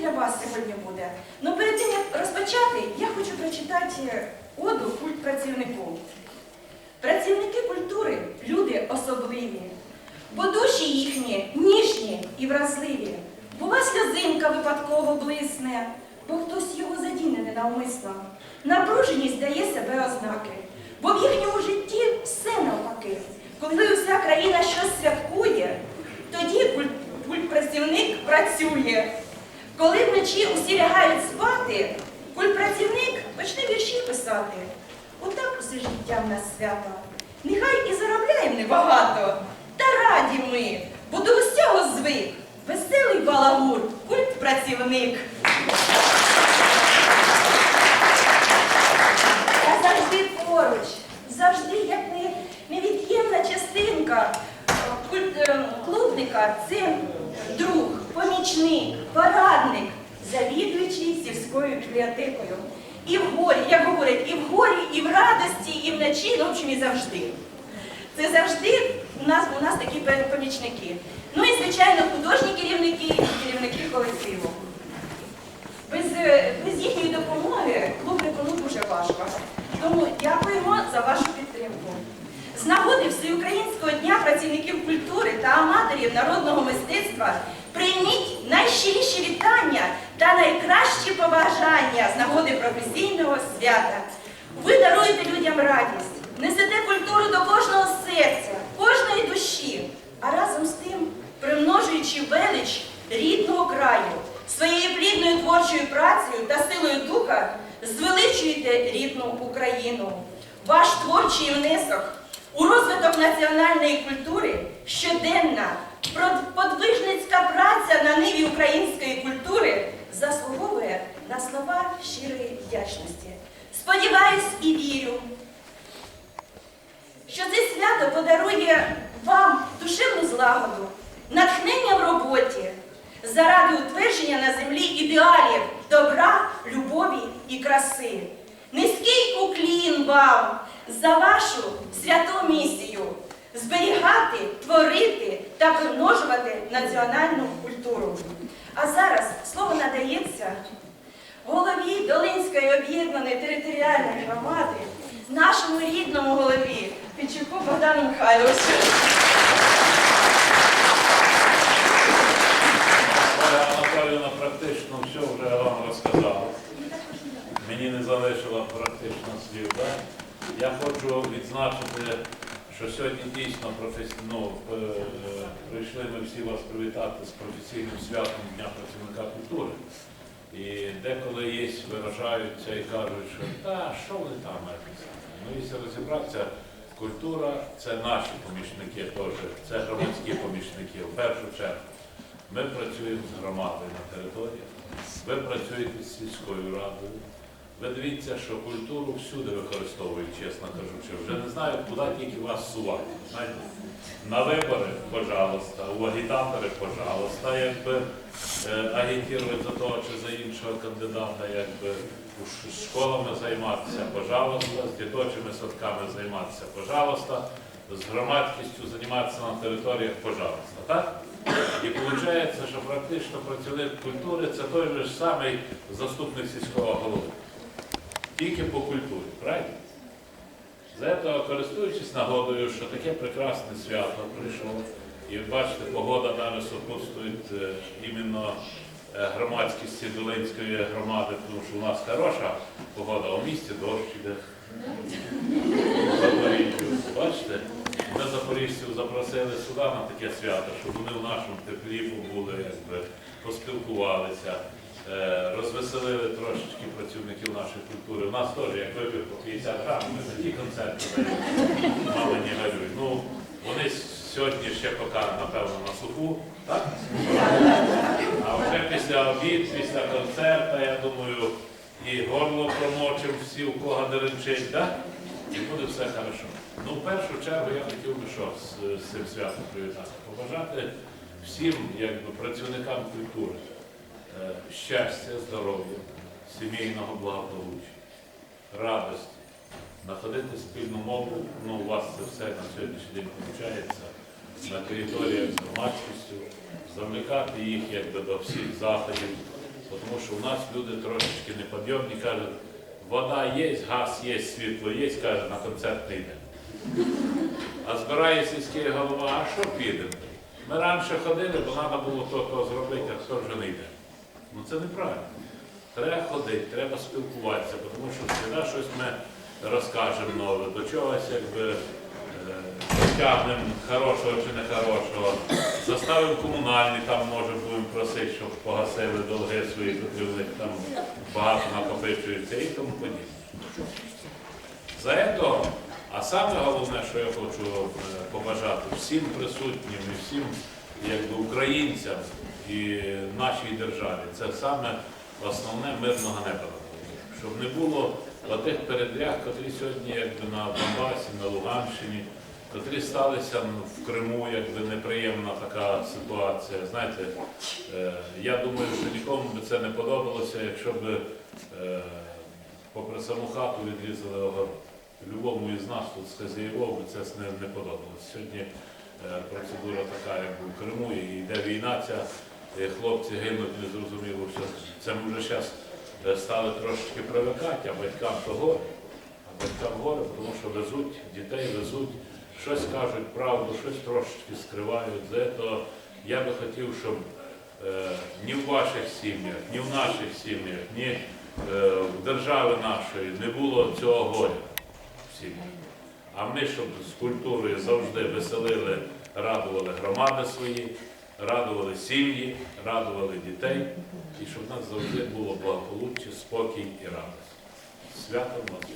для вас сьогодні буде. Ну перед тим як розпочати, я хочу прочитати оду культ працівнику. Працівники культури люди особливі, бо душі їхні ніжні і вразливі. Бува сльозинка випадково блисне, бо хтось його задіне ненавмисно. Напруженість дає себе ознаки, бо в їхньому житті все навпаки. Коли уся країна щось святкує, тоді культ, культпрацівник працює. Коли вночі усі лягають спати, культпрацівник почне вірші писати. Отак усе життя в нас свято. Нехай і заробляємо небагато, та раді ми, бо до усього звик. Веселий балагур, культпрацівник. Я завжди поруч, завжди як не- невід'ємна частинка культ- е, клубника це друг, помічник, порадник, завідуючий сільською бібліотекою. І в горі, як говорять, і в горі, і в радості, і вночі, ну, в общем, і завжди. Це завжди у нас, у нас такі помічники. Ну і, звичайно, художні керівники і керівники колективу. Без, е, без їхньої допомоги клубнику дуже важко. Тому дякуємо за вашу підтримку. З нагоди Всеукраїнського дня працівників культури та аматорів народного мистецтва прийміть найщиріші вітання та найкращі побажання з нагоди професійного свята. Ви даруєте людям радість, несете культуру до кожного серця, кожної душі, а разом з тим примножуючи велич рідного краю, своєю плідною творчою працею та силою духа звеличуєте рідну Україну. Ваш творчий внесок у розвиток національної культури щоденна подвижницька праця на ниві української культури заслуговує на слова щирої вдячності. Сподіваюсь і вірю, що це свято подарує вам душевну злагоду, натхнення в роботі заради утвердження на землі ідеалів добра, любові і краси. Низький уклін вам за вашу святу місію зберігати, творити та примножувати національну культуру. А зараз слово надається голові Долинської об'єднаної територіальної громади, нашому рідному голові Пічуку Богдану Михайловичу. Оля Анатоліївна практично все вже вам розказала. Мені не залишила практично слів. Да? Я хочу відзначити, що сьогодні дійсно професійно ну, е, прийшли ми всі вас привітати з професійним святом Дня працівника культури. І деколи є, виражаються і кажуть, що та що ви там написали? Ну, якщо розібратися, культура це наші помічники теж, це громадські помічники в першу чергу. Ми працюємо з громадою на території, ви працюєте з сільською радою. Ви дивіться, що культуру всюди використовують, чесно кажучи. Вже не знаю, куди тільки вас сувати. Знаєте? На вибори, пожалуйста, у агітатори, пожалуйста, якби е, агітують за того чи за іншого кандидата, якби ш- школами займатися, пожалуйста, з діточими садками займатися, пожалуйста, з громадськістю займатися на територіях, пожалуйста. Так? І виходить, що практично працівник культури це той же самий заступник сільського голови. Тільки по культурі, правильно? За того, користуючись нагодою, що таке прекрасне свято прийшло, і бачите, погода навіть супутствує е, іменно е, громадськості Долинської громади, тому що у нас хороша погода, а в місті дощ іде. Бачите, ми запоріжців запросили сюди на таке свято, щоб вони в нашому теплі побули, якби поспілкувалися, розвеселили трошечки працівників нашої культури. У нас теж, як вибір по 50 грам, ми такі концерти даємо. Мама не горюй. Ну, вони сьогодні ще поки, напевно, на суху, так? А вже після обід, після концерту, я думаю, і горло промочимо всі, у кого деренчить, так? І буде все хорошо. Ну, в першу чергу я хотів би що з, з цим святом привітати. Побажати всім якби, працівникам культури е, щастя, здоров'я, сімейного благополуччя, радості, знаходити спільну мову. Ну, у вас це все на сьогоднішній день виходить на територіях з громадськістю, завлекати їх якби, до всіх заходів, тому що у нас люди трошечки неподйомні, кажуть, вода є, газ є, світло є, каже, на концерт не йде. А збирає сільський голова, а що підемо? Ми раніше ходили, бо треба було то, то зробити, а хто вже не йде. Ну це неправильно. Треба ходити, треба спілкуватися, тому що завжди щось ми розкажемо нове, до чогось якби е, тягнемо хорошого чи не хорошого. Заставимо комунальні, там може будемо просити, щоб погасили долги свої, них там багато накопичується і тому подібне. За этого, а саме головне, що я хочу е, побажати всім присутнім і всім якби, українцям і нашій державі, це саме основне мирного неба. Щоб не було тих передряг, котрі сьогодні якби, на Донбасі, на Луганщині, котрі сталися в Криму, якби неприємна така ситуація. Знаєте, е, я думаю, що нікому би це не подобалося, якщо б е, попри саму хату відрізали огород. Любому із нас тут з хазяївов би це не, подобалося. Сьогодні процедура така, як в Криму, і йде війна, ця е, хлопці гинуть незрозуміло. Що це ми вже зараз стали трошечки привикати, а батькам то горе. А батькам горе, тому що везуть, дітей везуть, щось кажуть правду, щось трошечки скривають. За це я би хотів, щоб е, ні в ваших сім'ях, ні в наших сім'ях, ні е, в держави нашої не було цього горя в сім'ях. А ми, щоб з культурою завжди веселили, радували громади свої, радували сім'ї, радували дітей, і щоб в нас завжди було благополуччя, спокій і радість. Свято вас!